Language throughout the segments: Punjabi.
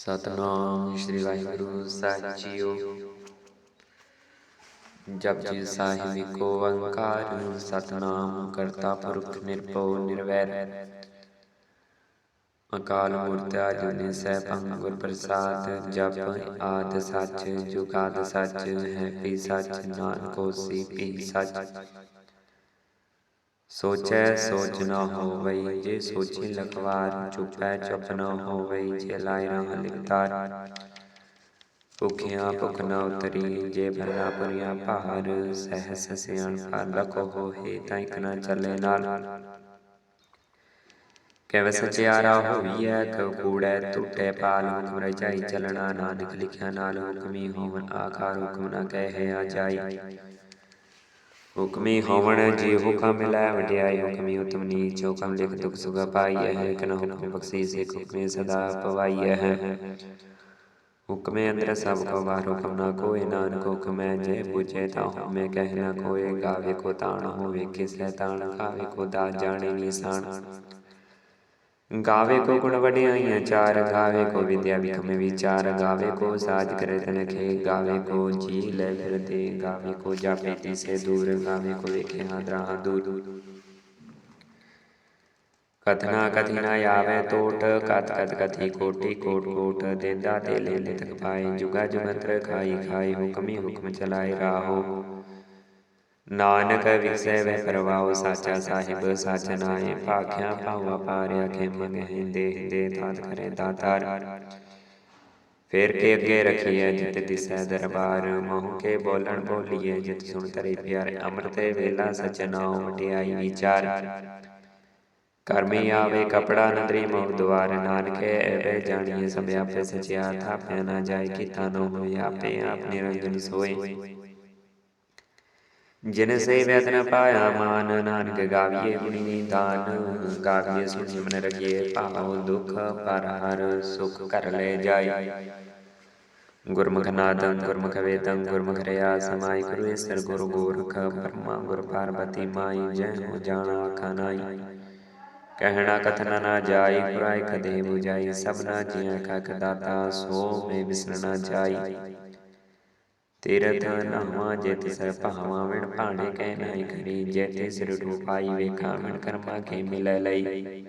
ਸਤਨਾਮ ਸ੍ਰੀ ਵਾਹਿਗੁਰੂ ਸਾਹਿਬ ਜੀਓ। ਜਪਜੀ ਸਾਹਿਬ ਏਕ ਓੰਕਾਰ, ਸਤਨਾਮ ਕਰਤਾ ਪੁਰਖ ਨਿਰਭਉ ਨਿਰਵੈਰ। ਅਕਾਲ ਮੂਰਤ ਆਜੁਨੀ ਸੈਭੰ ਗੁਰ ਪ੍ਰਸਾਦ, ਜਪ ਆਦ ਸੱਚ, ਜੁਗਾਦ ਸੱਚ, ਹੈ ਪੀ ਸੱਚ, ਨਾਨਕ ਹੋਸੀ ਪੀ ਸੱਚ। ਸੋਚੈ ਸੋਚ ਨ ਹੋਵਈ, ਜੇ ਸੋਚੀ ਲਖਵਾਰ, ਚੁਪੈ ਚੁਪ ਨ ਹੋਵਈ, ਜੇ ਲਾਇ ਰਹਾ ਲਿਖਤਾਰ। ਭੁਖਿਆ ਭੁਖ ਨ ਉਤਰੀ, ਜੇ ਭਲਾ ਪੁਰੀਆ ਭਾਰ, ਸਹਸ ਸਿਆਣ ਪਰ ਲਖੋ ਹੋਏ ਤਾਂ ਇਕ ਨ ਚੱਲੇ ਨਾਲ। ਕਿਵ ਸਚਿਆਰਾ ਹੋਈਐ, ਕਉ ਕੂੜੈ ਟੁੱਟੇ ਪਾਲ ਹੁਕਮ ਰਜਾਈ ਚਲਣਾ, ਨਾਨਕ ਲਿਖਿਆ ਨਾਲ ਹੁਕਮੀ ਹੋਵਨ ਆਕਾਰ ਹੁਕਮ ਨ ਕਹਿ ਆ ਜਾਈ ਹੁਕਮੀ ਹੋਵਣ? ਜੀ ਹੁਕਮ ਮਿਲੈ ਵਡਿਆਈ, ਹੁਕਮੀ ਉਤਮ ਨੀਚ, ਹੁਕਮ ਲਿਖ ਦੁਖ ਸੁਖ ਪਾਈਐ ਹੈ ਕਨ ਹੁਕਮ ਬਖਸ਼ੀ ਸੇ ਹੁਕਮੇ ਸਦਾ ਪਵਾਈਐ। ਹੈ ਹੁਕਮੇ ਅੰਦਰ ਸਭ ਕੋ ਬਾਰ ਹੁਕਮ ਨਾ ਕੋਏ ਨਾਨਕ, ਹੁਕਮ ਹੈ ਜੇ ਪੁੱਛੇ ਤਾਂ ਹੁਕਮੇ ਕਹਿ ਨਾ ਕੋਏ, ਗਾਵੇ ਕੋ ਤਾਣ ਹੋਵੇ, ਕਿਸੇ ਤਾਣ, ਗਾਵੇ ਕੋ ਦਾ ਜਾਣੇ ਨਿਸਾਨ ਗਾਵੇ ਕੋ ਗੁਣ ਵਡਿਆਈਆਂ ਚਾਰ ਗਾਵੇ ਕੋ ਵਿਦਿਆ ਵਿਖਮ ਵਿਚਾਰ ਗਾਵੇ ਕੋ ਸਾਜ ਕਰੇ ਤਨ ਖੇ ਗਾਵੇ ਕੋ ਜੀ ਲੈ ਫਿਰਦੇ ਗਾਵੇ ਕੋ ਜਾਪੇ ਤਿਸੇ ਦੂਰ ਗਾਵੇ ਕੋ ਵੇਖੇ ਹਾਦਰਾ ਦੂਰ ਕਥਨਾ ਕਥੀ ਨਾ ਆਵੇ ਟੋਟ ਕਤ ਕਤ ਕਥੀ ਕੋਟੀ ਕੋਟ ਕੋਟ ਦੇਦਾ ਤੇ ਲੈ ਲੈ ਤਕ ਪਾਏ ਜੁਗਾ ਜੁਗੰਤਰ ਖਾਈ ਖਾਈ ਹੁਕਮੀ ਹੁਕਮ ਚਲਾਏ ਰਾਹੋ ਨਾਨਕ ਵਿਸੈ ਵੈ ਪਰਵਾਉ ਸਾਚਾ ਸਾਹਿਬ, ਸਚ ਨਾਏ ਭਾਖਿਆ ਭਾਵਾ ਪਾਰਿਆ ਖੇ ਮੰਗੇ ਦੇ ਦੇ ਤਾਤ ਕਰੇ ਦਾਤਾਰ। ਫੇਰ ਕੇ ਅੱਗੇ ਰਖੀਐ ਜਿਤ ਦਿਸੈ ਦਰਬਾਰ, ਮਹੁ ਕੇ ਬੋਲਣ ਬੋਲੀਏ ਜਿਤ ਸੁਣ ਤਰੇ ਪਿਆਰੇ, ਅੰਮ੍ਰਿਤੇ ਵੇਲਾ ਸਚ ਨਾਉ ਮਟਿਆਈ ਵਿਚਾਰ। ਕਰਮੀ ਆਵੇ ਕਪੜਾ ਨਦਰੀ ਮਹੁ ਦੁਆਰ, ਨਾਨਕੇ ਐਵੇ ਜਾਣੀਏ ਸਭ ਆਪੇ ਸਚਿਆ, ਥਾਪਿਆ ਨਾ ਜਾਏ ਕੀਤਾ ਨੋ ਹੋਏ, ਆਪੇ ਆਪ ਨਿਰੰਜਨ ਸੋਏ। ਜਿਨ ਸੇ ਵੈਦਨ ਪਾਇਆ ਮਾਨ ਨਾਨਕ ਗਾਵੀਏ ਗੁਣੀ ਨੀਤਾਨ ਗਾਵੀਏ ਸੁਣੀ ਮਨ ਰਖੀਏ ਭਾਵ ਦੁਖ ਪਰ ਹਰ ਸੁਖ ਕਰ ਲੈ ਜਾਏ ਗੁਰਮੁਖ ਨਾਦੰ ਗੁਰਮੁਖ ਵੇਦੰ ਗੁਰਮੁਖ ਰਿਆ ਸਮਾਈ ਗੁਰੂ ਈਸਰ ਗੁਰੂ ਗੋਰਖ ਬ੍ਰਹਮਾ ਗੁਰ ਪਾਰਬਤੀ ਮਾਈ ਜੈ ਹੋ ਜਾਣਾ ਖਾਨਾਈ ਕਹਿਣਾ ਕਥਨ ਨਾ ਜਾਈ ਪੁਰਾਇ ਕਦੇ 부ਜਾਈ ਸਭਨਾ ਜੀਆਂ ਕਾ ਕਦਾਤਾ ਸੋ ਮੇ ਵਿਸਰਣਾ ਜਾਈ। ਤੀਰਥ ਨਹਵਾ ਜਿਤ ਸਰ ਭਾਵਾ ਵਿਣ ਭਾਣੇ ਕਹਿ ਨਾਈ ਕਰੀ ਜੇਤੇ ਸਿਰ ਰੂਪਾਈ ਵੇਖਾ ਮਿਣ ਕਰਮਾ ਕੇ ਮਿਲੈ ਲਈ।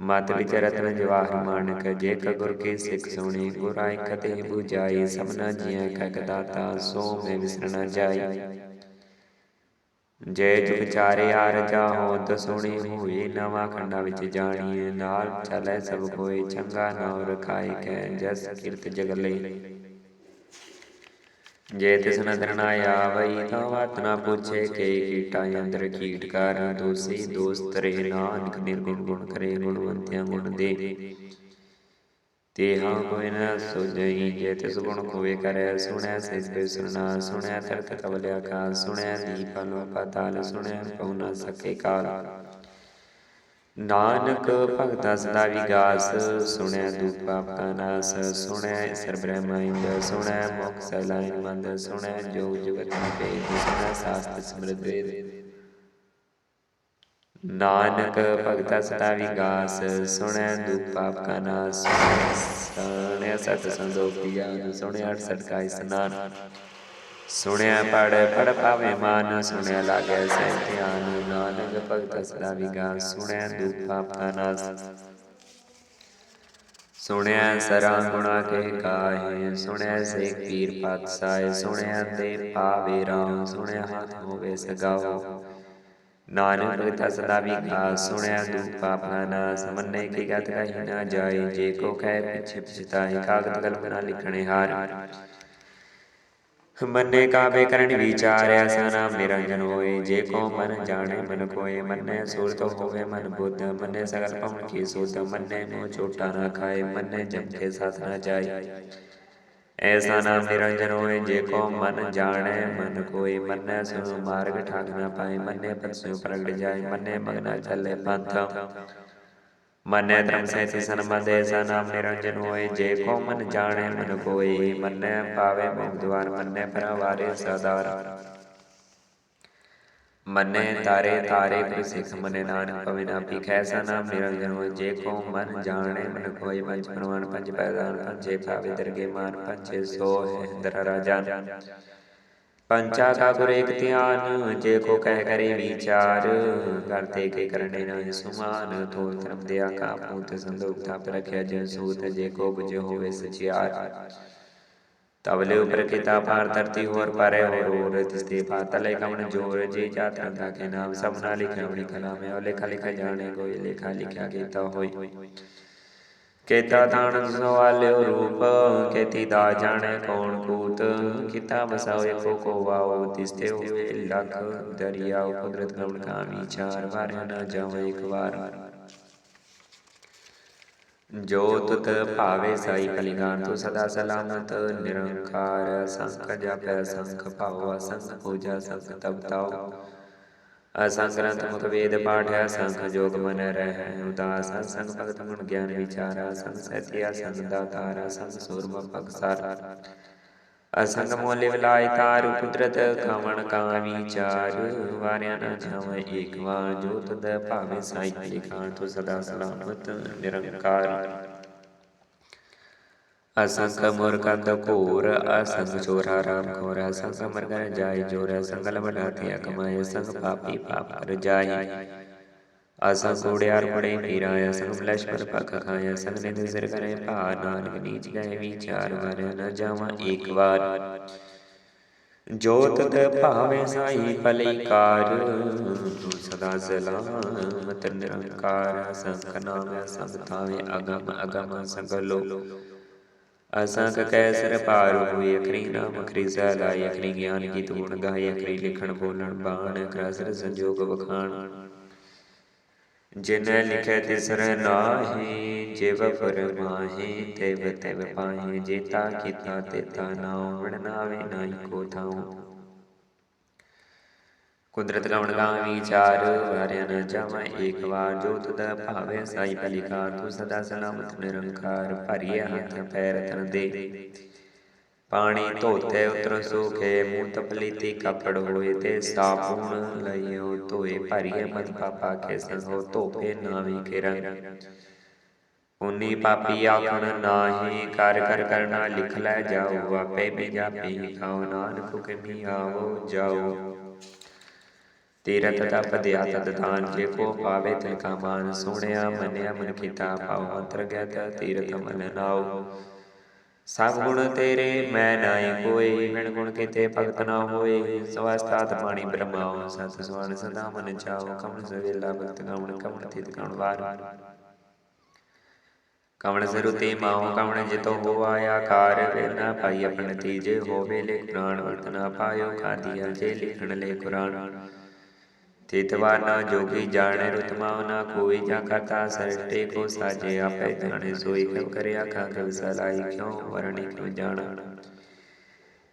ਮਤ ਵਿਚਰਤ ਨ ਜਵਾਹਰ ਮਾਨਕ ਜੇ ਕ ਗੁਰ ਕੀ ਸਿੱਖ ਸੁਣੀ ਗੁਰਾਇ ਕਤੇ 부ਜਾਈ ਸਭਨਾ ਜੀਆਂ ਕਾ ਕਦਾਤਾ ਸੋ ਮੇ ਵਿਸਰਣਾ ਜਾਈ। ਜੈ ਜੁਗ ਚਾਰੇ ਆਰ ਜਾਹੋ ਦਸੁਣੀ ਹੋਈ ਨਵਾਂ ਖੰਡਾ ਵਿੱਚ ਜਾਣੀਏ ਨਾਲ ਚਲੇ ਸਭ ਕੋਏ ਚੰਗਾ ਨਾਮ ਰਖਾਏ ਕੈ ਜਸ ਕੀਰਤ ਜਗ ਲਈ ਜੇ ਤਿਸ ਨਦਰ ਨਾ ਆਵਈ ਤਾਂ ਬਾਤ ਨਾ ਪੁੱਛੇ ਕੇ ਕੀਟਾ ਅੰਦਰ ਕੀਟ ਕਰ ਦੋਸੀ ਦੋਸਤ ਰੇ ਨਾਨਕ ਨਿਰਗੁਣ ਗੁਣ ਕਰੇ ਗੁਣਵੰਤਿਆਂ ਗੁਣ ਦੇ। ਤੇਹਾ ਕੋਈ ਨਾ ਸੁਜਈ ਜੇ ਤਿਸ ਗੁਣ ਕੋਏ ਕਰੈ ਸੁਣੈ ਸਿਸ ਤੇ ਸੁਣਾ ਸੁਣੈ ਤਰਤ ਕਵਲ ਆਕਾਸ ਸੁਣੈ ਦੀਪ ਅਨੁ ਪਤਾਲ ਸੁਣੈ ਪਉ ਨਾ ਸਕੇ ਕਾਲ। ਨਾਨਕ ਭਗਤਾ ਸਦਾ ਵਿਗਾਸ ਸੁਣੈ ਦੁਖ ਪਾਪ ਕਾ ਨਾਸ ਸੁਣੈ ਸਰ ਬ੍ਰਹਮਿੰਦ ਸੁਣੈ ਮੁਖ ਸੈਲਾਇ ਮੰਦ ਸੁਣੈ ਜੋ ਜਗਤ ਭੇਦ ਸੁਣੈ ਸਾਸਤ ਸਮ੍ਰਿਤ ਵੇਦ। ਨਾਨਕ ਭਗਤਾ ਸਦਾ ਵਿਗਾਸ ਸੁਣੈ ਦੁਖ ਪਾਪ ਕਾ ਨਾਸ ਸੁਣੈ ਸਤ ਸੰਦੋਖ ਸੁਣੈ ਅਠ ਸਟ ਕਾ ਸੁਣਿਆ ਪੜ ਪੜ ਪਾਵੇ ਮਾਨ, ਸੁਣਿਆ ਲਾਗੇ ਸੈ ਧਿਆਨ, ਨਾਨਕ ਭਗਤ ਸਦਾ ਵਿਗਾਸ, ਸੁਣਿਆ ਦੁਖ ਪਾਪ ਕਾ ਨਾਸ। ਸੁਣਿਆ ਸਰਾਂ ਗੁਣਾ ਕੇ ਕਾਹੇ, ਸੁਣਿਆ ਸੇ ਪੀਰ ਪਾਤਸ਼ਾਹ, ਸੁਣਿਆ ਤੇ ਪਾਵੇ ਰਾਮ, ਸੁਣਿਆ ਹੱਥ ਹੋਵੇ ਸਗਾਓ। ਨਾਨਕ ਭਗਤ ਸਦਾ ਵਿਗਾਸ, ਸੁਣਿਆ ਦੁਖ ਪਾਪ ਨਾਸ, ਮੰਨੇ ਕੀ ਗਤ ਕਹੀ ਨਾ ਜਾਏ, ਜੇ ਕੋ ਕਹਿ ਪਿਛੇ ਪਛਤਾਈ ਕਾਗਦ ਕਲਮ ਨਾ ਲਿਖਣੇ ਹਾਰ। ਮੰਨੇ ਕਾਬੇ ਕਰਨ ਵਿਚਾਰਿਆ ਸਨਾਮ ਨਿਰੰਜਨ ਹੋਏ। ਜੇ ਕੋ ਮਨ ਜਾਣੇ, ਮਨ ਕੋਏ, ਮੰਨੇ ਸੂਰਤ ਹੋਵੇ, ਮਨ ਬੁੱਧ, ਮੰਨੇ ਸਗਲ ਪਵਨ ਕੀ ਸੂਤ ਮੰਨੇ ਮੋ ਚੋਟਾ ਨਾ ਖਾਏ, ਮੰਨੇ ਜਮ ਕੇ ਸਾਥ ਨਾ ਜਾਏ। ਐਸਾ ਨਾਮ ਨਿਰੰਜਨ ਹੋਏ, ਜੇ ਕੋ ਮਨ ਜਾਣੇ, ਮਨ ਕੋਏ, ਮੰਨੇ ਸੁਨ ਮਾਰਗ ਠਾਕ ਨਾ ਪਾਏ, ਮੰਨੇ ਪਰਸੋਂ ਪ੍ਰਗਟ ਜਾਏ, ਮੰਨੇ ਮਗਨਾ ਚੱਲੇ ਪੰਥ। ਮਨੈ ਧਰਮ ਸਹਿਤੀ ਸੰਬੰਧ ਐਸਾ ਨਾਮ ਨਿਰੰਜਨ ਹੋਏ। ਜੇ ਕੋ ਮਨ ਜਾਣੇ ਮਨ ਕੋਏ ਮਨੈ ਪਾਵੇ ਮੁਖ ਦਵਾਰ ਮਨੈ ਪਰਵਾਰੇ ਸਦਾਰ। ਮੰਨੇ ਤਾਰੇ ਤਾਰੇ ਗੁਰ ਸਿੱਖ ਮਨੇ ਨਾਨਕ ਪਵੇ ਨਾ ਪੀਖੈ ਸਾ ਨਾਮ ਨਿਰੰਜਨ ਹੋਇ ਜੇ ਕੋ ਮਨ ਜਾਣੇ ਮਨ ਕੋਈ ਪੰਜ ਪ੍ਰਮਾਨ ਪੰਜ ਪੈਦਾਨ ਪੰਜੇ ਭਾਵੇ ਦਰਗੇ ਮਾਨ, ਪੰਜੇ ਸੋ ਹੈ ਰਾਜਾ ਪੰਚਾ ਕਾ ਗੁਰ ਏਕ ਧਿਆਨ, ਜੇ ਕੋ ਕਹਿ ਕਰੇ ਵਿਚਾਰ ਕਰਤੇ ਕੇ ਕਰਨੇ ਨਾ ਸੁਮਾਨ, ਤੋਲ ਧਰਮ ਦਿਆ ਕਾ ਪੂਤ ਸੰਦੋਖ ਥਾਪ ਰਖਿਆ ਜਨ ਸੂਤ, ਜੇ ਕੋ ਬੁਝ ਹੋਵੇ ਸਚਿਆਰ। ਤਵਲੇ ਉਪਰ ਕੀਤਾ ਪਾਰ ਧਰਤੀ ਹੋਰ ਪਰੇ ਹੋਰ ਹੋਰ ਤਿਸਤੇ ਪਾਤਲੇ ਕਮਨ ਜੋਰ, ਜੀ ਜਾਤ ਰੰਦਾ ਕੇ ਨਾਮ, ਸਭਨਾ ਲਿਖਿਆ ਬੜੀ ਕਲਾ ਮੈਂ ਉਹ ਲੇਖਾ ਲਿਖਾ ਜਾਣੇ ਕੋਈ, ਲੇਖਾ ਲਿਖਿਆ ਕੀਤਾ ਹੋਈ। ਕੇਤਾ ਤਾਣ ਸਵਾਲਿਓ ਰੂਪ, ਕੇਤੀ ਦਾ ਜਾਣੇ ਕੌਣ ਕੂਤ? ਕੀਤਾ ਬਸਾਓ ਏਕੋ ਕੋ ਵਾਓ, ਤਿਸਤੇ ਹੋਏ ਲਖ ਦਰਿਆਓ ਕੁਦਰਤ ਕਮਨ ਕਾ ਵਿਚਾਰ ਵਾਰਿਆ ਨਾ ਜਾਵੇ ਇੱਕ ਵਾਰ। ਜੋ ਤੁਤ ਭਾਵੇ ਸਾਈ ਕਲਿਗਾਨ ਤੂੰ ਸਦਾ ਸਲਾਮਤ, ਨਿਰੰਕਾਰ ਸੰਖ ਜਪੈ, ਸੰਖ ਭਾਉ ਸੰਖ ਪੂਜਾ, ਸੰਖ ਤਪਤਾਓ ਅਸੰਖ ਗ੍ਰੰਥ ਮੁਖ ਵੇਦ ਪਾਠਿਆ ਸੰਖ ਜੋਗ ਮਨ ਰਹਿ ਉਦਾਸ ਸੰਗ ਭਗਤ ਗੁਣ ਗਿਆਨ ਵਿਚਾਰਾ ਸੰਗ ਸਤਿਆ ਸੰਗ ਦਾਤਾਰਾ ਸੰਗ ਸੂਰਮ ਪਗਸਾਰ ਅਸੰਗ ਮੋਲੇ ਵਿਲਾਇ ਤਾਰ ਕੁਦਰਤ ਕਵਣ ਕਾ ਵਿਚਾਰ ਵਾਰਿਆ ਨਾ ਜਾਵ ਏਕ ਵਾਰ, ਜੋ ਤਦ ਭਾਵੇ ਸਾਈ ਲਿਖਾਣ ਤੋ ਸਦਾ ਸਲਾਮਤ, ਨਿਰੰਕਾਰ। ਅਸੰਖ ਮੁਰ ਕੰਦ ਘੋਰ, ਅਸੰਖ ਚੋਰਾ ਰਾਮ ਖੋਰ, ਅਸੰਖ ਮਰ ਗਰ ਜਾਇ ਜੋਰ ਸੰਗਲ ਬਨਾਤੇ ਅਕਮਾਏ ਸੰਗ ਪਾਪੀ ਪਾਪ ਕਰ ਜਾਈ। ਅਸੰਖ ਕੋੜਿਆਰ ਕੋੜੇ ਪੀਰਾ, ਅਸੰਖ ਬਲਸ਼ਮਰ ਪਖ ਖਾਏ, ਅਸੰਖ ਨਿੰਦ ਸਿਰ ਕਰੇ ਭਾ ਨਾਨਕ ਨੀਚ ਗਏ ਵਿਚਾਰ ਵਰ, ਨ ਜਾਵਾਂ ਏਕ ਵਾਰ। ਜੋਤ ਤਤ ਭਾਵੇਂ ਸਾਈ ਭਲਿਕਾਰ ਤੂੰ ਸਦਾ ਸਲਾਮਤ ਨਿਰੰਕਾਰ। ਸੰਖ ਨਾਮ ਸੰਗ ਤਾਵੇ ਅਗਮ ਅਗਮ ਸੰਗਲੋ ਅਸੰਖ ਕੈਸਰ ਪਾਰ ਹੋਏ, ਅਖਰੀ ਨਾਮ ਅਖਰੀ ਸਲਾਈ ਅਖਰੀ ਗਿਆਨ ਕੀ ਤੂਣ ਗਾਏ, ਅਖਰੀ ਲਿਖਣ ਬੋਲਣ ਬਾਣ ਕ੍ਰਸਰ ਸੰਜੋਗ ਵਖਾਣ। ਜਿਨ ਲਿਖੇ ਤਿਸਰ ਨਾਹੀ, ਜਿਵ ਫਰਮਾਹੀ ਤਿਵ ਤਿਵ ਪਾਹੀ, ਜੇਤਾ ਕੀਤਾ ਤੇਤਾ ਨਾਉ ਵਣਨਾਵੇ ਨਾਹੀ ਕੋ ਥਾਉ। ਕੁਦਰਤ ਗਵਣ ਗਾ ਵਿਚਾਰ ਵਾਰਿਆ ਨ ਜਾਵਾਂ ਏਕ ਵਾਰ ਜੋ ਤੁਧ ਭਾਵੇ ਸਾਈ ਭਲਿਕਾਰ ਤੂੰ ਸਦਾ ਸਲਾਮਤ ਨਿਰੰਕਾਰ ਭਰੀਏ ਹੱਥ ਪੈਰ ਤਨ ਦੇ। ਪਾਣੀ ਧੋਤੇ ਉਤਰ ਸੁਖੇ ਮੂੰਹ ਤਪਲੀਤੀ ਕਪੜ ਹੋਏ ਤੇ ਸਾਪੂਨ ਲਈਓ ਧੋਏ ਭਰੀਏ ਮਤ ਪਾਪਾ ਕੇ ਸੰਗੋ ਧੋਪੇ ਨਾਵੀ ਕੇ ਰੰਗ। ਉਨੀ ਪਾਪੀ ਆਖਣ ਨਾਹੀ ਕਰ ਕਰ ਕਰਨਾ ਲਿਖ ਲੈ ਜਾਓ ਆਪੇ ਬਿਜਾ ਪੀ ਖਾਓ ਨਾਨਕ ਹੁਕਮੀ ਆਵੋ ਜਾਓ। ਤੀਰਥ ਤਪ ਦਿਆ ਤਦ ਦਾਨ ਜੇ ਕੋ ਪਾਵੇ ਤਿਲ ਕਾ ਮਾਨ ਸੁਣਿਆ ਮੰਨਿਆ ਮਨ ਕੀਤਾ ਪਾਉ ਅੰਤਰਗਤ ਤੀਰਥ ਮਨ ਨਾਉ ਸਭ ਗੁਣ ਤੇਰੇ ਮੈਂ ਨਾਹੀ ਕੋਈ ਵਿਣ ਗੁਣ ਕੀਤੇ ਭਗਤ ਨਾ ਹੋਏ। ਸਵਸਤਾਤ ਪਾਣੀ ਬ੍ਰਹਮਾਉ ਸਤ ਸੁਆਨ ਸਦਾ ਮਨ ਚਾਉ ਕਮਨ ਸਵੇਲਾ ਭਗਤ ਕਮਨ ਕਮਨ ਤਿਤ ਕਮਨ ਵਾਰ। ਕਮਣ ਸਰੁਤੇ ਮਾਉ ਕਮਣ ਜਿਤੋ ਹੋਆ ਆਕਾਰ ਵੇਰ ਨਾ ਪਾਈ ਆਪਣ ਤੀਜੇ ਹੋਵੇ ਲੈ ਕੁਰਾਨ ਵਰਤ ਨਾ ਪਾਇਓ ਖਾਦੀਆ ਜੇ ਲਿਖਣ ਲੈ ਕੁਰਾਨ ਤਿਤਵਾ ਨਾ ਜੋਗੀ ਜਾਣੇ ਰਤਮਾ ਨਾ ਕੋਈ ਜਾਂ ਕਰਤਾ ਸਰਟੇ ਕੋ ਸਾਜੇ ਆਪੇ ਜਾਣੇ ਸੋਈ ਕਿਉ ਕਰਿਆ ਖਾ ਕਵ ਸਲਾਈ ਕਿਉ ਵਰਣੀ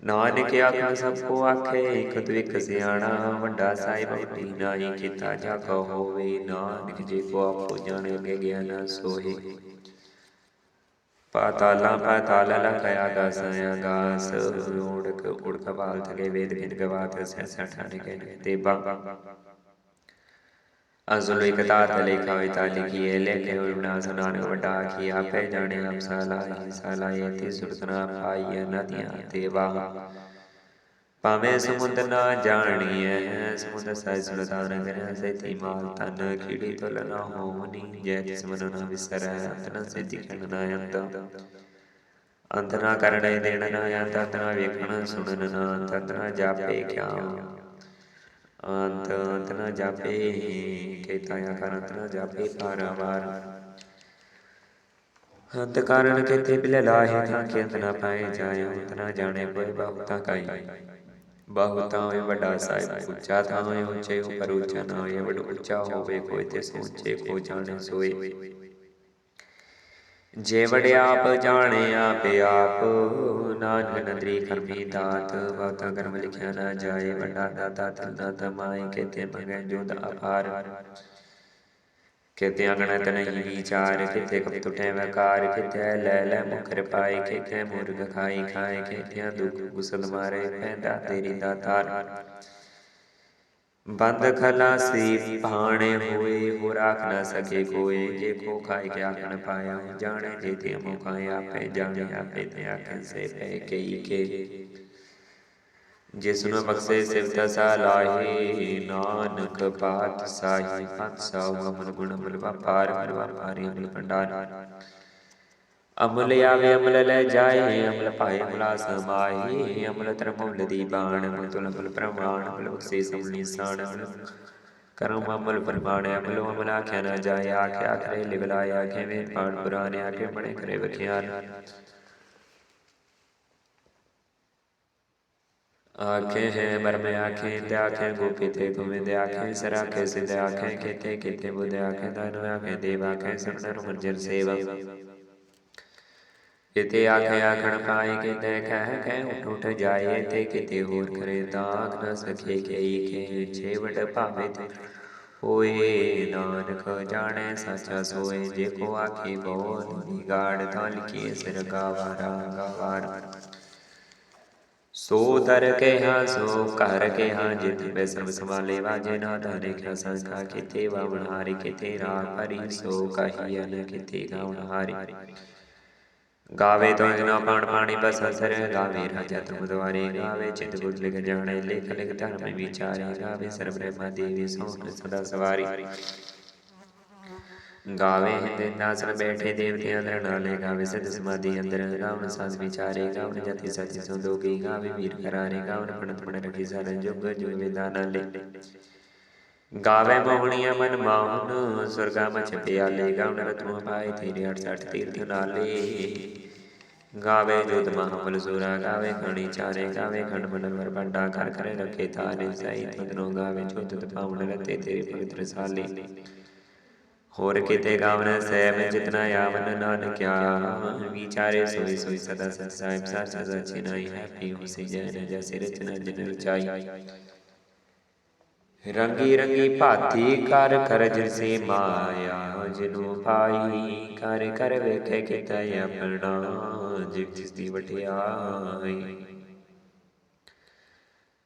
ਨਾਨਕ ਆਖਾ ਸਭ ਕੋ ਆਖੇ, ਇਕ ਤਵਿਕ ਸਿਆਣਾ, ਵੱਡਾ ਸਾਹਿਬ ਆਪਣੀ ਨਾਹੀ ਕੀਤਾ ਜਾ ਕੋ ਹੋਵੇ, ਨਾਨਕ ਜੀ ਕੋ ਆਪੋ ਜਾਣੇ ਅਗੇ ਗਿਆਨ ਸੋਹੀ। ਪਾਤਾਲਾ ਪਾਤਾਲ ਲਖਿਆ ਗਾਸ ਗਾਸ ਉੜਕ ਉੜਕ ਬਾਲ ਥਗੇ ਵੇਦ ਵਿਦ ਗਵਾਤ ਸੈ ਸਠਾਣੇ ਕੇ ਦੇਬਾ ਅਜ਼ੁਲ ਇਕ ਤਾਤ ਲੇਖਾ ਹੋਇ ਤਾ ਲਿਖੀਏ ਲੇਖੇ ਹੋਇ ਬਣਾ ਸੁਨਾਨ ਵੱਡਾ ਕੀ ਆਪੇ ਜਾਣੇ ਹਮ ਸਲਾਈ ਸਲਾਈ ਤੇ ਸੁਰਤਨਾ ਪਾਈ ਨਦੀਆਂ ਦੇਵਾ ਭਾਵੇਂ ਸਮੁੰਦ ਨਾ ਜਾਣੀਐ ਸਮੁੰਦ ਸਹਿ ਸੁਲਤਾਨ ਕਰਿਆ ਸੇਤੀ ਮਾਲ ਤਨ ਖੀੜੀ ਤੁਲ ਨਾ ਹੋਵਨੀ, ਜੈ ਤਿਸ ਮਨ ਨਾ ਵਿਸਰੈ ਅੰਤਨ ਸਿਧਿ ਖਣ ਨਾ ਅੰਤ। ਅੰਤ ਨਾ ਕਰਣੇ ਦੇਣ ਨਾ ਅੰਤ ਨਾ ਵੇਖਣ ਸੁਣਨ ਨਾ ਅੰਤ ਅੰਤ ਨਾ ਜਾਪੇ ਕਿਆ ਅੰਤ ਅੰਤ ਨਾ ਜਾਪੇ ਕੇਤਾ ਆਕਾਰ ਅੰਤ ਨਾ ਜਾਪੇ ਪਾਰਾਵਾਰ ਅੰਤ ਕਾਰਨ ਕੇਤੇ ਬਿਲੇ ਲਾਹੇ ਥਾਂ ਕੇ ਅੰਤ ਨਾ ਪਾਏ ਜਾਏ ਅੰਤ ਨਾ ਜਾਣੇ ਕੋਈ ਬਹੁਤਾ ਕਾਈ। ਬਹੁਤਾ ਹੋਏ ਵੱਡਾ ਸਾਹਿਬ, ਉੱਚਾ ਥਾਂ ਹੋਏ ਉੱਚੇ, ਉਪਰ ਉੱਚਾ ਨਾ ਹੋਏ, ਵੱਡ ਉੱਚਾ ਹੋਵੇ ਕੋਈ ਤੇ ਸੋਚੇ ਕੋ ਜਾਣੇ ਸੋਏ। ਜੇ ਵੜਿਆ ਆਪ ਜਾਣੇ ਆਪੇ ਆਪ ਨਾਨਕ ਨਦਰੀ ਕਰਮੀ ਦਾਤ ਬਹੁਤਾ ਕਰਮ ਲਿਖਿਆ ਨਾ ਜਾਏ ਵੱਡਾ ਦਾਤਾ ਤਨਾ ਤਮਾਏ ਕਿਤੇ ਮੰਗੇ ਜੁਦ ਅਪਾਰ। ਕਿਤੇ ਅਗਣਤ ਨਹੀਂ ਵਿਚਾਰ ਕਿਤੇ ਕਪ ਟੁਟੇ ਵਕਾਰ ਕਿਤੇ ਲੈ ਲੈ ਮੁਖਰ ਪਾਏ ਕਿਤੇ ਮੁਰਗ ਖਾਈ ਖਾਏ ਕਿਤੇ ਦੁਖ ਗੁਸਲ ਮਾਰੇ ਪੈਂਦਾ ਤੇਰੀ ਦਾਤਾਰ। ਬੰਦ ਖਲਾਸੀ ਭਾਣੇ ਹੋਏ ਹੋ ਰਾਖ ਨਾ ਸਕੇ ਕੋਏ ਜੇ ਕੋ ਖਾਇ ਕੇ ਆਖਣ ਪਾਇਆ, ਜਾਣੇ ਜੇ ਤੇ ਮੁਖਾਂ ਆਪੇ ਜਾਣੇ, ਆਪੇ ਤੇ ਆਖਣ ਸੇ ਪੈ ਕਈ ਕੇ। ਜਿਸ ਨੂੰ ਬਖਸ਼ੇ ਸਿਵਤਾ ਸਾ ਲਾਹੀ ਨਾਨਕ ਪਾਤ ਸਾਹੀ। ਪੰਜ ਸਾਉ ਗੁਣ ਅਮਲ ਵਪਾਰ ਅਮਲ ਵਪਾਰੀ ਅਮਲ ਭੰਡਾਰ। ਅਮਲ ਆਵੇ ਅਮਲ ਲੈ ਜਾਏ ਅਮਲ ਪਾਏ ਅਮਲਾ ਸਮਾਈ ਅਮਲ ਧਰਮ ਅਮਲ ਦੀ ਬਾਣ ਅਮਲ ਤੁਲ ਅਮਲ ਪ੍ਰਮਾਣ ਅਮਲ ਬਖਸ਼ੇ ਸਮਲੀ ਸਾਣ ਕਰਮ ਅਮਲ ਪਰਮਾਣ ਅਮਲ ਅਮਲ ਆਖਿਆ ਨਾ ਜਾਏ ਆਖਿਆ ਕਰੇ ਲਿਵਲਾਇਆ ਆਖੇ ਵੇ ਪਾਣ ਪੁਰਾਣੇ ਆਖੇ ਬਣੇ ਕਰੇ ਵਖਿਆਨ ਆਖੇ ਹੈ ਮਰਮ ਆਖੇ ਤੇ ਆਖੇ ਗੋਪੀ ਤੇ ਗੋਵਿੰਦ ਆਖੇ ਸਰ ਆਖੇ ਸਿਧ ਆਖੇ ਕੀਤੇ ਕੀਤੇ ਬੁਧ ਆਖੇ ਦਾਨ ਆਖੇ ਦੇਵ ਆਖੇ ਸਭਨਰ ਮੰਜਰ ਸੇਵਾ। ਕਿਤੇ ਆਖੇ ਆਖਣ ਪਾਏ, ਕਿਤੇ ਕਹਿ ਕਹਿ ਉਠ ਉਠ ਜਾਏ ਤੇ ਕਿਤੇ ਹੋਰ ਕਰੇ ਤਾਕ ਨ ਸਕੇ ਕਈ ਕੇ ਛੇਵਟ ਭਾਵੇ ਤੇ ਹੋਏ। ਨਾਨਕ ਜਾਣੈ ਸਾਚਾ ਸੋਏ, ਜੇ ਕੋ ਆਖੇ ਬੋਲ ਵਿਗਾੜ ਤਾਂ ਲਿਖੀਏ ਸਿਰ ਗਾਵਾਰਾ ਗਾਵਾਰ ਸੋ ਤਰ ਕਹਿਆ ਸੋ ਘਰ ਕਹਿਆ ਜਿਤ ਬੈ ਸਭ ਸਮਾਲੇ ਵਾਜੇ, ਨਾ ਧਾਰੇ ਕਿਆ ਸੰਖਾ, ਕਿਤੇ ਵਾਵਣ ਹਾਰੀ, ਕਿਤੇ ਰਾਗ ਭਰੀ, ਸੋ ਕਹੀਆ ਨ ਕਿਤੇ ਗਾਵਣ ਹਾਰੀ। ਗਾਵੇ ਤੋਂ ਜਨਾ ਪਾਣ ਪਾਣੀ, ਬਸ ਗਾਵੇ ਰਾਜਾ ਤੁਮ ਦਵਾਰੇ ਗਾਵੇ ਚਿਤ ਗੁਰ ਲਿਖ ਜਾਣੇ, ਲਿਖ ਲਿਖ ਧਰਮ ਵਿਚਾਰੇ ਗਾਵੇ ਸਰਬ ਬ੍ਰਹਮਾ ਦੇਵੀ ਸੋਹਣ ਸਦਾ ਸਵਾਰੀ। ਗਾਵੇ ਹਿੰਦੇ ਬੈਠੇ ਦੇਵਤਿਆਂ ਅੰਦਰ ਨਾਲੇ, ਗਾਵੇ ਸਿਧ ਸਮਾਧੀ ਅੰਦਰ ਗਾਵਨ ਸਾਸ ਵਿਚਾਰੇ ਗਾਵਨ ਜਤੀ ਸੱਚ ਸੰਦੋਗੀ ਗਾਵੇ ਵੀਰ ਕਰਾਰੇ ਗਾਵਨ ਪਣਤ ਪਣ ਰਖੀ ਸਰ ਜੁਗ ਜੁਗ ਵਿਦਾਨ ਨਾਲੇ। ਗਾਵੇ ਮੋਹਣੀਆਂ ਮਨ ਮਾਹਨ ਸੁਰਗਾ ਮਚ ਪਿਆਲੇ ਗਾਵਨ ਰਤਨੋ ਪਾਏ ਤੇਰੇ 68 ਤੀਰਥ ਨਾਲੇ। ਗਾਵੇ ਜੋਤ ਮਹਾਬਲ ਸੂਰਾ, ਗਾਵੇ ਖਣੀ ਚਾਰੇ, ਗਾਵੇ ਖੰਡ ਮਨਵਰ ਬੰਡਾ ਕਰ ਕਰੇ ਰਖੇ ਤਾਰੇ ਸਹੀ ਤਦਨੋ ਗਾਵੇ ਜੋਤ ਤਪਾਵਨ ਰਤੇ ਤੇਰੇ ਪਵਿੱਤਰ ਸਾਲੇ। ਹੋਰ ਕਿਤੇ ਗਾਵਨ ਸਹਿਬ ਜਿਤਨਾ ਆਵਨ ਨਾਨਕਿਆ, ਵਿਚਾਰੇ ਸੋਈ ਸੋਈ ਸਦਾ ਸਤ ਸਾਹਿਬ ਸਾਚਾ ਸਚੇ ਨਾਈ ਹੈਪੀ ਹੋ ਸੇ ਜੈ ਨ ਜੈਸੇ ਰਚਨਾ ਰਚਾਈ ਰੰਗੀ ਰੰਗੀ ਭਾਤੀ ਕਰ ਕਰ ਜਿਸੇ ਮਾਇਆ ਜਿਨੂ ਪਾਈ ਕਰ ਕਰ ਵੇਖੇ ਕਿਤਾ ਆਪਣਾ ਜਿਵ ਜਿਸ ਦੀ ਵਟਿਆਈ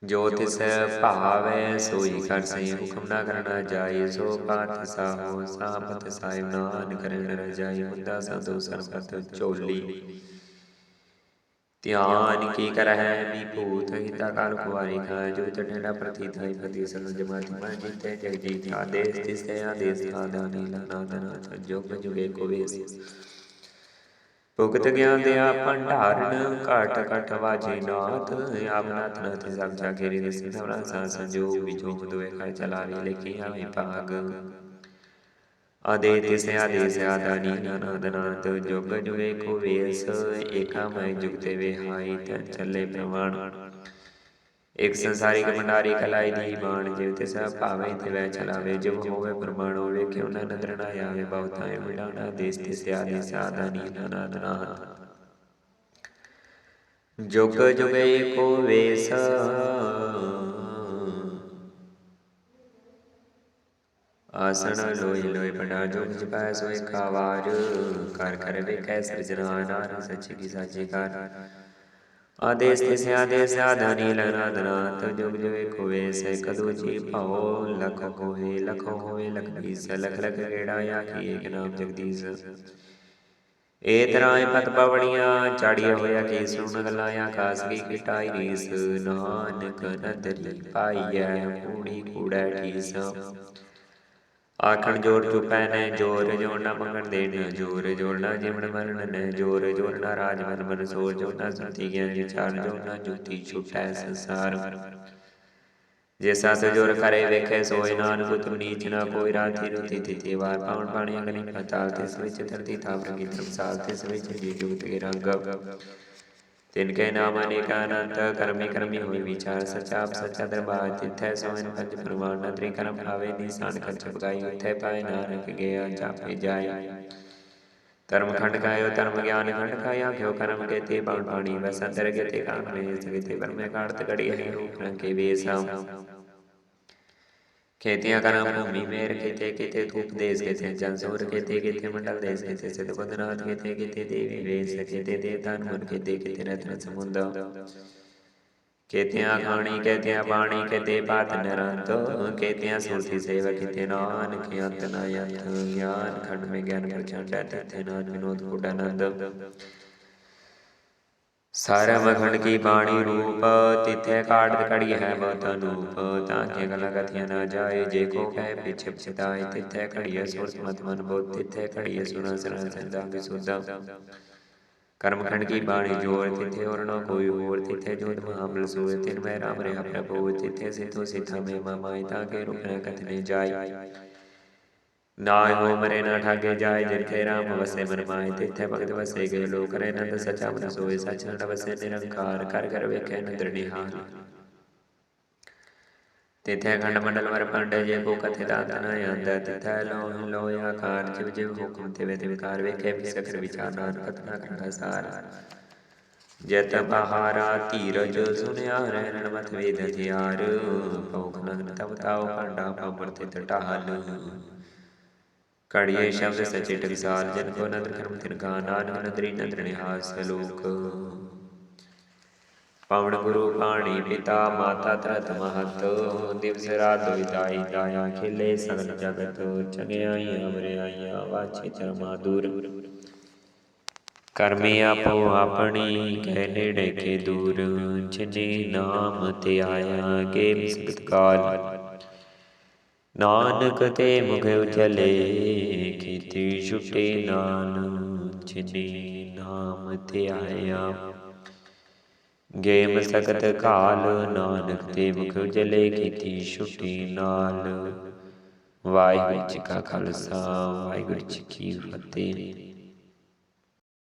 ਜੋ ਤਿਸ ਭਾਵੈ, ਸੋਈ ਕਰ ਸਈ ਹੁਕਮ ਨਾ ਕਰਨਾ ਜਾਈ ਸੋ ਪਾਤ ਸਾਹੋ ਸਾਪਤ ਸਾਹਿਬ ਨਾਨ ਕਰਨ ਰਜਾਈ ਹੁੰਦਾ ਸੰਤੋ ਸਰਬਤ ਝੋਲੀ। ਧਿਆਨ ਕੀ ਕਰਹਿ ਵਿਭੂਤ ਹਿਤਾ ਕਾਲ ਕੁਵਾਰੀ ਖਾ ਜੋ ਚਟੇੜਾ ਪ੍ਰਤੀ ਥਾਈ ਪ੍ਰਤੀ ਸਨ ਜਮਾਤੀ ਮਨ ਜਿਤੇ ਜਗਜੀਤ ਆਦੇਸ ਤਿਸਤੇ, ਆਦੇਸ ਆਦਾਨੀ ਲਾਨਾ ਦਨਾ ਜੋਗ ਜੁਗੇ ਕੋ ਭੁਗਤ ਗਿਆਨ ਦਿਆ ਭੰਡਾਰਨ, ਘਟ ਘਟ ਵਾਜੇ ਨਾਥ ਆਮਨਾਥ ਨਾਥ ਸਭ ਜਾਗੇ ਰੇ ਸਿਧਵਰਾ ਸਾ ਸੰਜੋਗ ਵਿਜੋਗ ਦੁਏ ਖਾਇ ਚਲਾਵੇ, ਲਿਖੀ ਆਵੇ ਭਾਗ। ਆਦੇ ਤਿਸ ਆਦੇਸ ਆਦਾਨੀ ਨਾਨਦ ਨਾਥ ਜੁਗ ਜੁਗੇ ਕੋ ਵੇਸ ਏਕਾ ਮੈਂ ਜੁਗਤੇ ਵਿਹਾਈ ਤਨ ਚੱਲੇ ਪ੍ਰਮਾਣ। ਇਕ ਸੰਸਾਰਿਕ ਭੰਡਾਰੀ ਕਲਾਈ ਦੀ ਬਾਣ ਜਿਵ ਤਿਸ ਭਾਵੇ ਤੇ ਵੈ ਚਲਾਵੇ ਜਿਵ ਹੋਵੇ ਪ੍ਰਮਾਣ ਹੋਵੇ, ਕਿਉ ਨਾ ਨਦਰ ਨਾ ਆਵੇ ਬਹੁਤਾਏ ਵਿਡਾਣਾ ਦੇਸ ਤਿਸ ਆਦੇਸ ਆਦਾਨੀ ਨਾਨਦ ਨਾਥ ਜੁਗ ਜੁਗੇ ਕੋ ਵੇਸ ਆਸਣ ਲੋਈ ਲੋਈ ਬਣਾ ਜੋ ਨਿਜ ਪੈ ਸੋਏ ਖਾਵਾਰ ਕਰ ਕਰ ਵੇਖੈ ਸਿਰਜਣਾ ਨਾਨ ਸੱਚੀ ਕੀ ਸਾਚੀ ਕਰ। ਆਦੇਸ ਤਿਸ ਆਦੇਸ ਆਧਾਨੀ ਲਨਾਦਨਾ ਜੁਗ ਜੁਗੇ ਕੋਵੇ ਸੇ ਕਦੂ ਜੀ ਭਾਉ, ਲਖ ਕੋਹੇ, ਲਖ ਹੋਏ ਲਖ ਬੀਸ ਲਖ ਲਖ ਗੇੜਾ ਆਖੀ ਏਕ ਨਾਮ ਜਗਦੀਸ਼। ਏ ਤਰਾਏ ਪਤ ਪਵਣੀਆਂ, ਚਾੜੀਆ ਹੋਇਆ ਕੀ ਸੁਣ ਗਲਾਂ ਆਕਾਸ ਕੀ ਕਿਟਾਈ ਰੀਸ। ਨਾਨਕ ਨਦਰੀ ਪਾਈਐ ਕੂੜੀ ਕੂੜੈ ਠੀਸ ਆਖਣ ਜੋਰ ਚੁਪੈ ਨੇ, ਜੋਰ ਜੋੜਨਾ ਮੰਗਣ ਦੇਣ, ਜੋਰ ਜੋੜਨਾ ਜਿਵਨ ਮਰਨ ਨੇ ਜੋਰ ਜੋੜਨਾ ਰਾਜ ਮਨ ਮਨ ਸੋਰ ਜੋੜਨਾ ਸੰਤੀ ਗਿਆਨ ਵਿਚਾਰ ਜੋੜਨਾ ਜੁਤੀ ਛੁਟੈ ਸੰਸਾਰ। ਜੇ ਸਤ ਜੋਰ ਕਰੇ ਵੇਖੇ ਸੋਇ ਨਾਨਕ ਤੁਮ ਨੀਚ ਨਾ ਕੋਈ ਰਾਤੀ ਰੁਤੀ ਤਿਥੀ ਵਾਰ ਪਾਉਣ ਪਾਣੀ ਅਗਨੀ ਪਤਾਲ ਤਿਸ ਵਿੱਚ ਧਰਤੀ ਥਾਪ ਰਗੀ ਧਰਮਸਾਲ ਤਿਸ ਵਿੱਚ ਜੀ ਜੁਗਤ ਕੇ ਰੰਗ ਤਿਨ ਕੇ ਨਾਮ ਅਨੇਕ ਅਨੰਤ, ਕਰਮੀ ਕਰਮੀ ਹੋਈ ਵਿਚਾਰ ਸਚਾਪ ਸਚਾ ਦਰਬਾਰ ਤਿਥੈ ਸੋਇਨ ਪੰਜ ਪ੍ਰਮਾਣ ਨਦਰੀ ਕਰਮ ਭਾਵੇ ਨਿਸ਼ਾਨ ਖਰਚ ਪਗਾਈ ਉਥੇ ਪਾਏ ਨਾਨਕ ਗਿਆ, ਜਾਪੇ ਜਾਏ। ਧਰਮ ਖੰਡ ਕਾਇਓ ਧਰਮ ਗਿਆਨ ਖੰਡ ਕਾਇਆ ਕਿਉ ਕਰਮ ਕੇ ਤੇ ਬਾਣ ਪਾਣੀ ਵਸ ਅੰਦਰ ਕੇ ਤੇ ਕਾਮ ਨੇ ਸਗੇ ਤੇ ਪਰਮੇ ਕਾੜਤ ਘੜੀ ਹੈ ਰੂਪ ਰੰਗ ਕੇ ਵੇਸਾ ਖੇਤੀਆਂ ਕਰਮ ਭੂਮੀ ਮੇਰ ਕੀਤੇ ਕੀਤੇ ਧੂਪ ਦੇਸ ਕੀਤੇ ਜਨ ਸੂਰ ਕੀਤੇ ਕੀਤੇ ਮੰਡਲ ਦੇਸ ਕੀਤੇ ਸਿਧ ਬਦਨਾਥ ਕੀਤੇ ਕੀਤੇ ਦੇਵੀ ਵੇਸ ਕੀਤੇ ਦੇਵਤਾ ਮਨ ਕੀਤੇ ਕੀਤੇ ਰਤਨ ਸਮੁੰਦ ਕੇਤਿਆਂ ਖਾਣੀ ਕੇਤਿਆਂ ਬਾਣੀ ਕੇਤੇ ਬਾਤ ਨਿਰੰਤ ਕੇਤਿਆਂ ਸੋਸੀ ਸੇਵਾ ਕੀਤੇ ਨਾਨਕ, ਅੰਤ ਨ ਅੰਤ, ਗਿਆਨ, ਖੰਡ ਮੇ ਗਿਆਨ ਪ੍ਰਚੰਡ ਤਿਥੇ ਨਾਨ ਵਿਨੋਦ ਕੁਡਾਨੰਦ ਸਾਰਾ ਮਖੰਡ ਕੀ ਬਾਣੀ ਰੂਪ ਤਿਥੇ ਕਾੜਤ ਕੜੀ ਹੈ ਬਹੁਤ ਅਨੂਪ ਤਾਂ ਕੇ ਗਲਾ ਕਥਿਆ ਨਾ ਜਾਏ ਜੇ ਕੋ ਕਹਿ ਪਿਛੇ ਪਛਤਾਏ ਤਿਥੇ ਘੜੀਏ ਸੁਰਤ ਮਤ ਮਨ ਬੋਧ ਤਿਥੇ ਘੜੀਏ ਸੁਨਾ ਸਰਨ ਸੰਦਾ ਵਿਸੁੱਧਾ ਕਰਮਖੰਡ ਕੀ ਬਾਣੀ ਜੋਰ ਤਿਥੇ ਔਰ ਨਾ ਕੋਈ ਹੋਰ ਤਿਥੇ ਜੋਤ ਮਹਾਮਲ ਸੋਏ ਤਿਨ ਮੈਂ ਰਾਮ ਰਿਹਾ ਪ੍ਰਭੂ ਤਿਥੇ ਸਿਥੋ ਸਿਥਾ ਮੇ ਮਾਮਾਇ ਤਾਂ ਕੇ ਰੁਕਣਾ ਕਥਨੇ ਜਾਏ। ਨਾ ਹੋਏ ਮਰੇ ਨਾ ਠਾਗੇ ਜਾਏ ਜਿਥੇ ਰਾਮ ਵਸੇ ਮਨ ਮਾਏ ਤਿੱਥੇ ਭਗਤ ਵਸੇ ਗਏ ਲੋਕ ਰੇ ਨੰਦ ਸਚਾ ਮਨ ਸੋਏ, ਸਚ ਨਟ ਵਸੇ ਨਿਰੰਕਾਰ ਕਰ ਕਰ ਵੇਖੇ ਨਦਰ ਨਿਹਾਲ। ਤਿੱਥੇ ਖੰਡ ਮੰਡਲ ਵਰ ਪੰਡ, ਜੇ ਕੋ ਕਥੇ ਦਾਤ ਨ ਆਂਦ, ਤਿੱਥੇ ਲੋ ਲੋ ਆਕਾਰ, ਜਿਵ ਜਿਵ ਹੁਕਮ ਤਿਵੇ ਤਿਵ ਕਾਰ, ਵੇਖੇ ਵਿਸਕਰ ਵਿਚਾਰ ਨਾਨਕ ਨਾ ਕਰਨਾ ਸਾਰ। ਜਤ ਬਹਾਰਾ ਧੀਰਜ ਸੁਨਿਆ ਰਹਿਣ ਮਤ ਵੇਦ ਧਿਆਰ ਭੋਖ ਨਗਨ ਤਬ ਤਾਉ, ਭਾਂਡਾ ਪਾਮਰ ਤੇ ਟਟਾਲ ਕੜੀਏ ਸ਼ਬਦ ਸਚੇ ਟਕਸਾਲ ਜਨ ਕੋ ਨਦਰ ਕਰਮ ਤਿਨ ਕਾ ਨਾਨਕ ਨਦਰੀ ਨਦਰ ਨਿਹਾਸ ਲੋਕ। ਪਵਨ ਗੁਰੂ ਪਾਣੀ ਪਿਤਾ ਮਾਤਾ ਤਰਤ ਮਹਤ ਦਿਵਸ ਰਾਤ ਵਿਦਾਈ ਦਾਇਆ ਖਿਲੇ ਸਗਲ ਜਗਤ ਚੰਗਿਆਈਆਂ ਬਰਿਆਈਆਂ ਵਾਚੇ ਚਰਮਾ ਦੂਰ। ਕਰਮੀ ਆਪੋ ਆਪਣੀ ਕਹਿ ਨੇੜੇ ਕੇ ਦੂਰ। ਜਿਨੇ ਨਾਮ ਤੇ ਆਇਆ ਗੇ ਮਿਸਕਤ ਕਾਲ। ਨਾਨਕ ਤੇ ਮੁਖ ਉਜਲੇ ਕੀਤੀ ਛੁਟੇ ਨਾਨ ਜਿਨੇ ਨਾਮ ਤੇ ਆਇਆ। ਗੇ ਮਸਕਤ ਕਾਲ ਨਾਨਕ ਤੇ ਮੁਖ ਉਜਲੇ ਕੀਤੀ ਛੁਟੀ ਨਾਲ। ਵਾਹਿਗੁਰੂ ਜੀ ਕਾ ਖਾਲਸਾ ਵਾਹਿਗੁਰੂ ਜੀ ਕੀ ਫਤਿਹ।